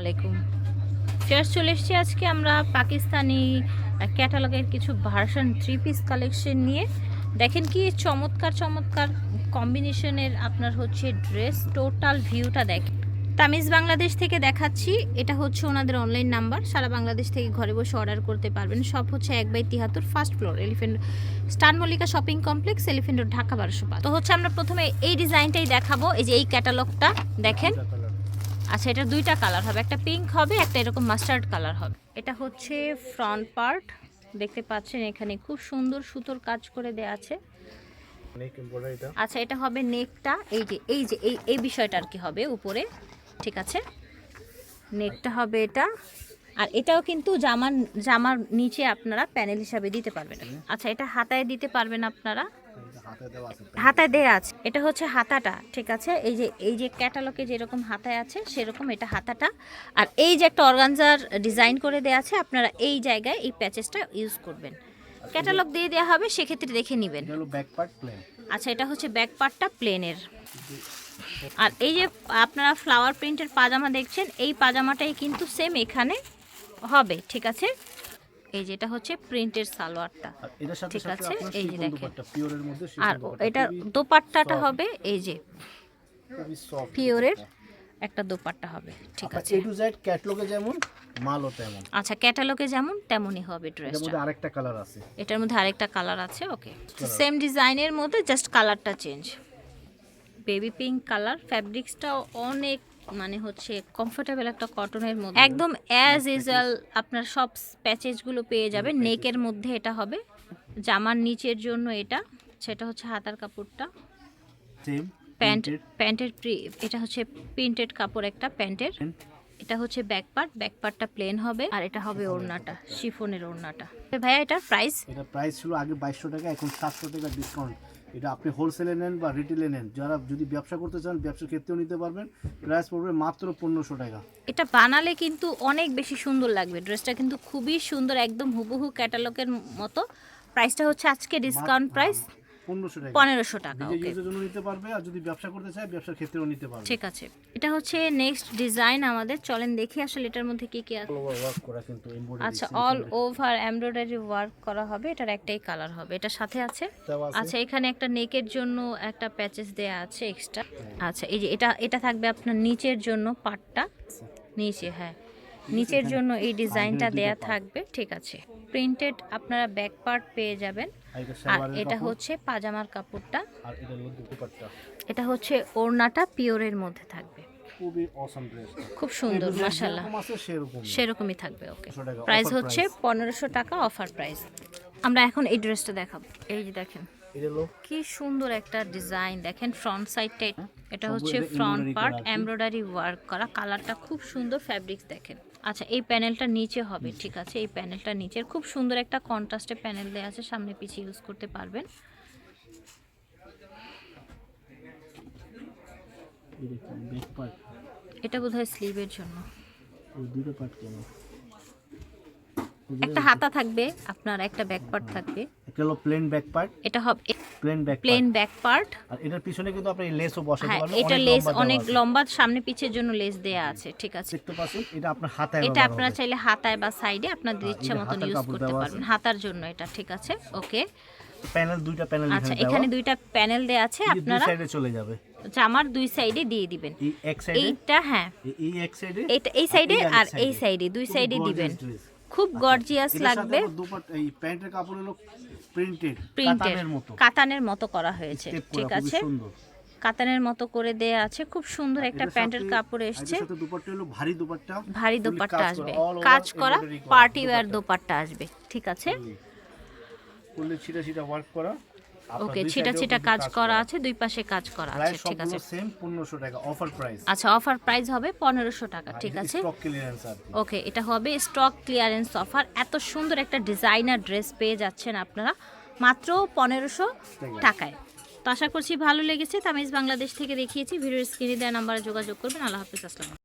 আলাইকুম। ফেয়ার চলে এসেছি আজকে আমরা পাকিস্তানি ক্যাটালগের কিছু ভার্সন থ্রি পিস কালেকশন নিয়ে। দেখেন কি চমৎকার চমৎকার কম্বিনেশনের আপনার হচ্ছে ড্রেস টোটাল ভিউটা দেখেন। তামিজ বাংলাদেশ থেকে দেখাচ্ছি, এটা হচ্ছে ওনাদের অনলাইন নাম্বার সারা বাংলাদেশ থেকে ঘরে বসে অর্ডার করতে পারবেন। সব হচ্ছে এক বাই তিয়াত্তর first floor Elephant Star Mallika shopping complex Elephant Dhaka বারোশো। তো হচ্ছে আমরা প্রথমে এই ডিজাইনটাই দেখাবো, এই যে এই ক্যাটালগটা দেখেন। আচ্ছা এটা দুইটা কালার হবে। একটা পিঙ্ক হবে একটা এরকম মাস্টার্ড কালার হবে। এটা হচ্ছে ফ্রন্ট পার্ট দেখতে পাচ্ছেন এখানে খুব সুন্দর সুতোর কাজ করে দেয়া আছে। আচ্ছা এটা হবে নেকটা এই যে এই যে এই এই বিষয়টা আর কি হবে উপরে। ঠিক আছে? নেকটা হবে এটা। আর এটাও কিন্তু জামার জামার নিচে আপনারা প্যানেল হিসাবে দিতে পারবেন। আচ্ছা এটা হাতায় দিতে পারবেন আপনারা। হাতায় দেয়া আছে। এটা হচ্ছে হাতাটা ঠিক আছে? এই যে এই যে ক্যাটালগে যেরকম হাতায় আছে সেরকম এটা হাতাটা। আর এই যে একটা অর্গানজার ডিজাইন করে দেয়া আছে আপনারা এই জায়গায় এই প্যাচেসটা ইউজ করবেন। ক্যাটালগ দিয়ে দেওয়া হবে সেক্ষেত্রে দেখে নেবেন। আচ্ছা এটা হচ্ছে ব্যাক পার্টটা প্লেনের আর এই যে আপনারা ফ্লাওয়ার প্রিন্টের পাজামা দেখছেন এই পাজামাটাই কিন্তু সেম এখানে হবে ঠিক আছে? এই যেটা হচ্ছে প্রিন্টের সালোয়ারটা। এটার ঠিক আছে, এই যে দেখেন। আর এটা দোপাট্টাটা হবে এই যে পিওরের একটা দোপাট্টা হবে। ঠিক আছে। এ টু জেড ক্যাটলগে যেমন মালও তেমন। আচ্ছা ক্যাটালগে যেমন তেমনই হবে এটার ড্রেসটা মধ্যে আরেকটা কালার আছে। এটার মধ্যে আরেকটা কালার আছে ওকে সেম ডিজাইনের মধ্যে জাস্ট কালারটা চেঞ্জ বেবি পিঙ্ক কালার ফ্যাব্রিক্সটাও অনেক মানে হচ্ছে কমফোর্টেবল একটা কটনের মধ্যে। একদম অ্যাজ ইউজুয়াল আপনার সব প্যাচেজগুলো পেয়ে যাবেন নেকের মধ্যে এটা হবে। জামার নিচের জন্য এটা। সেটা হচ্ছে হাতার কাপড়টা। সেম প্যান্ট প্যান্টের প্রি- এটা হচ্ছে প্রিন্টেড কাপড় একটা প্যান্টের এটা হচ্ছে ব্যাক পার্ট ব্যাক পার্টটা প্লেন হবে। আর এটা হবে ওড়নাটা শিফনের ওড়নাটা। তো ভাইয়া এটার প্রাইস এটা প্রাইস ছিল আগে বাইশশো টাকা এখন সাতশো টাকা ডিসকাউন্ট এটা আপনি হোলসেলে নেন বা রিটেলে নেন যারা যদি ব্যবসা করতে চান ব্যবসার ক্ষেত্রেও নিতে পারবেন। প্রাইস পড়বে মাত্র পনেরোশো টাকা। এটা বানালে কিন্তু অনেক বেশি সুন্দর লাগবে। ড্রেসটা কিন্তু খুবই সুন্দর একদম হুবহু ক্যাটালগের মতো। প্রাইসটা হচ্ছে আজকে ডিসকাউন্ট প্রাইস পনেরোশো টাকা। ইউজের জন্য নিতে পারবে আর যদি ব্যবসা করতে চায় ব্যবসার ক্ষেত্রেও নিতে পারবে। ঠিক আছে। এটা হচ্ছে নেক্সট ডিজাইন আমাদের। চলেন দেখি আসলে এটার মধ্যে কি কি আছে। ওয়ার্ক করা কিন্তু embroidery আচ্ছা অল ওভার এমব্রয়ডারি ওয়ার্ক করা হবে। এটার একটাই কালার হবে। এটা সাথে আছে? আছে। আচ্ছা এখানে একটা নেকের জন্য একটা প্যাচেস দেয়া আছে এক্সট্রা আচ্ছা এই যে এটা এটা থাকবে আপনার নিচের জন্য পাটটা। নিচে হ্যাঁ। নিচের জন্য এই ডিজাইনটা দেয়া থাকবে ঠিক আছে। প্রিন্টেড আপনারা ব্যাক পার্ট পেয়ে যাবেন। আর এটা হচ্ছে পাজামার কাপড়টা। এটা হচ্ছে ওড়নাটা পিওরের মধ্যে থাকবে। খুবই অসম ড্রেস খুব সুন্দর সেরকম সেরকমই। থাকবে ওকে প্রাইস হচ্ছে। পনেরোশো টাকা অফার প্রাইস আমরা এখন এই ড্রেসটা দেখাবো। এই যে দেখেন। কি সুন্দর একটা ডিজাইন দেখেন ফ্রন্ট সাইডটা এটা হচ্ছে ফ্রন্ট পার্ট। এমব্রয়ডারি ওয়ার্ক করা কালারটা খুব সুন্দর ফ্যাব্রিক্স দেখেন। আচ্ছা এই প্যানেলটা নিচে হবে ঠিক আছে? এই প্যানেলটা নিচের খুব সুন্দর একটা কন্ট্রাস্টে প্যানেল দেওয়া আছে সামনে পিছিয়ে ইউজ করতে পারবেন। এটা বোধহয় স্লিভের জন্য। একটা হাতা থাকবে আপনার একটা ব্যাক পার্ট থাকবে। হলো প্লেন ব্যাক পার্ট এটা হবে plain back plain back part আর এটার পিছনে কিন্তু আপনি লেসও বসাতে হ্যাঁ পারবেন এটা লেস অনেক লম্বা সামনে পিছের জন্য লেস দেয়া আছে ঠিক আছে। দেখতে পাচ্ছেন এটা আপনার হাতায় এটা আপনারা চাইলে হাতায় বা সাইডে আপনাদের হ্যাঁ, ইচ্ছা মতন ইউজ করতে পারবেন। হাতার জন্য এটা ঠিক আছে ওকে প্যানেল দুইটা প্যানেল আচ্ছা এখানে দুইটা প্যানেল দেয়া আছে আপনারা সাইডে চলে যাবে। জামার দুই সাইডে দিয়ে দিবেন। এই এক সাইডে এইটা হ্যাঁ। এই এক সাইডে এইটা এই সাইডে আর এই সাইডে দুই সাইডে দিবেন। খুব গর্জিয়াস লাগবে। এই প্যান্টের কাপড় হলো প্রিন্টেড প্রিন্টের কাতানের মতো। কাতানের মতো করা হয়েছে ঠিক আছে? কাতানের মতো করে দেয়া আছে খুব সুন্দর একটা প্যান্টের কাপড় এসছে। ভারী দুপাট্টা ভারী দোপাট্টা আসবে। কাজ করা পার্টি ওয়ার দুপাট্টা। আসবে ঠিক আছে? ছিটা ছিটা ওয়ার্ক করা। ওকে ছিটা ছিটা কাজ করা আছে দুই পাশে কাজ করা আছে ঠিক আছে। সেম পনেরোশো টাকা অফার প্রাইস আচ্ছা অফার প্রাইস হবে পনেরোশো টাকা ঠিক আছে? স্টক ক্লিয়ারেন্স ওকে এটা হবে স্টক ক্লিয়ারেন্স অফার এত সুন্দর একটা ডিজাইনার ড্রেস পেয়ে যাচ্ছেন আপনারা মাত্র পনেরোশো টাকায়। তো আশা করছি ভালো লেগেছে তামিজ বাংলাদেশ থেকে দেখিয়েছি ভিডিওর স্ক্রিনে দেওয়া নাম্বারে যোগাযোগ করবেন। আল্লাহ হাফিজ আসসালাম